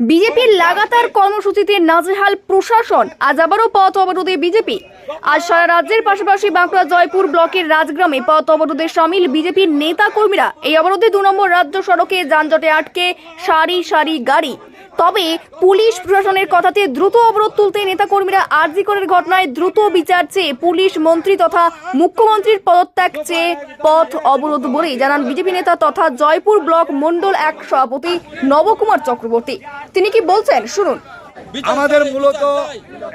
বিজেপির লাগাতার কর্মসূচিতে নাজেহাল প্রশাসন। আজ আবারও পথ অবরোধে বিজেপি। আজ সারা রাজ্যের পাশাপাশি বাঁকুড়া জয়পুর ব্লকের রাজগ্রামে পথ অবরোধে সামিল বিজেপির নেতা কর্মীরা এই অবরোধে দু নম্বর রাজ্য সড়কে যানজটে আটকে সারি সারি গাড়ি। তবে পুলিশ প্রশাসনের কথাতে দ্রুত অবরোধ তুলতে নেতাকর্মীরা আর্জি করের ঘটনায় দ্রুত বিচার চেয়ে পুলিশ মন্ত্রী তথা মুখ্যমন্ত্রীর পদত্যাগ চেয়ে পথ অবরোধ বলে জানান বিজেপি নেতা তথা জয়পুর ব্লক মণ্ডল এক সভাপতি নবকুমার চক্রবর্তী। তিনি কি বলছেন? শুনুন। আমাদের মূলত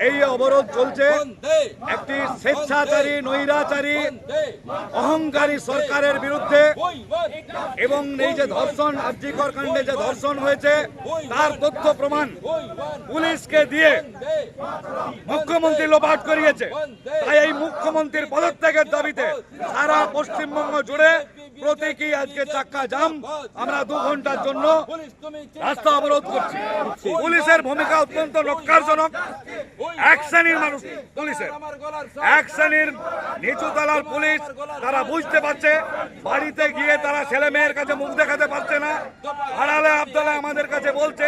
এই অবরোধ চলছে। একটি স্বেচ্ছাচারী নৈরাচারী অহংকারী সরকারের বিরুদ্ধে এবং এই যে ধর্ষণ আর্যিকর কাণ্ডে যে ধর্ষণ হয়েছে তার তথ্য প্রমাণ পুলিশকে দিয়ে মুখ্যমন্ত্রী লোপাট করিয়েছে। তাই এই মুখ্যমন্ত্রীর পদত্যাগের দাবিতে সারা পশ্চিমবঙ্গ জুড়ে প্রতীকী আজকে চাক্কা জাম। আমরা দু ঘণ্টার জন্য রাস্তা অবরোধ করছি। পুলিশের ভূমিকা অত্যন্ত নক্কারজনক এক শ্রেণির মানুষ পুলিশের। এক শ্রেণির নিচু তলার পুলিশ, তারা বুঝতে পারছে, বাড়িতে গিয়ে তারা ছেলে মেয়ের কাছে মুখ দেখাতে পারছে না আড়ালে আবদালে আমাদের কাছে বলছে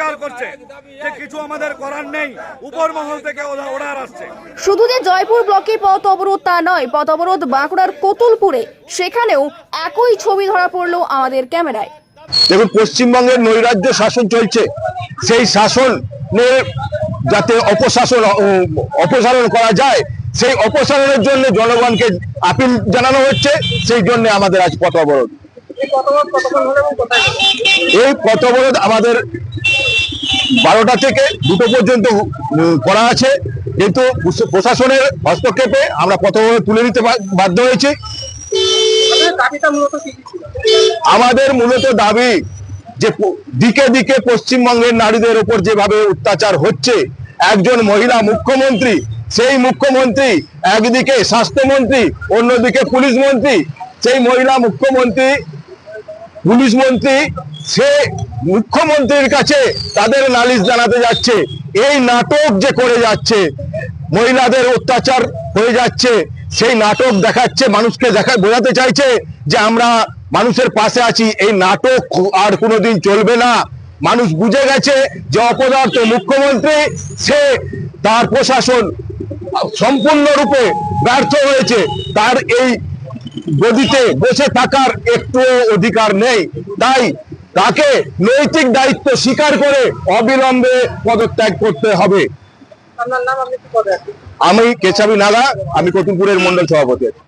স্বীকার করছে যে কিছু আমাদের করার নেই। উপর মহল থেকে অর্ডার আসছে। শুধু যে জয়পুর ব্লকে পথ অবরোধ তা নয় পথ অবরোধ বাঁকুড়ার কোতুলপুরে। সেখানেও একই ছবি ধরা পড়ল আমাদের ক্যামেরায়। দেখুন পশ্চিমবঙ্গের নৈরাজ্য শাসন চলছে। সেই শাসনের যাতে অপশাসন অপসারণ করা যায় সেই অপসারণের জন্য জনগণকে আপিল জানানো হচ্ছে। সেই জন্য আমাদের আজ পথ অবরোধ। এই পথ অবরোধ আমাদের বারোটা থেকে দুটো পর্যন্ত করা আছে। কিন্তু প্রশাসনের হস্তক্ষেপে আমরা অবরোধ তুলে নিতে বাধ্য হয়েছি। আমাদের মূলত দাবি যে দিকে দিকে পশ্চিমবঙ্গের নারীদের উপর যেভাবে অত্যাচার হচ্ছে একজন মহিলা মুখ্যমন্ত্রী সেই মুখ্যমন্ত্রী একদিকে স্বাস্থ্যমন্ত্রী অন্যদিকে পুলিশ মন্ত্রী সেই মহিলা মুখ্যমন্ত্রী পুলিশ মন্ত্রী সে মুখ্যমন্ত্রীর কাছে তাদের নালিশ জানাতে যাচ্ছে। এই নাটক যে করে যাচ্ছে, মহিলাদের অত্যাচার হয়ে যাচ্ছে, সেই নাটক দেখাচ্ছে, মানুষকে দেখা, বোঝাতে চাইছে যে আমরা মানুষের পাশে আছি। এই নাটক আর কোনোদিন চলবে না। মানুষ বুঝে গেছে যে অপদার্থ মুখ্যমন্ত্রী, সে তার প্রশাসন সম্পূর্ণরূপে ব্যর্থ হয়েছে। তার এই গদিতে বসে থাকার একটু অধিকার নেই। তাই তাকে নৈতিক দায়িত্ব স্বীকার করে অবিলম্বে পদত্যাগ করতে হবে। আমি কেশাবি নালা আমি কতুলপুরের মন্ডল সভাপতি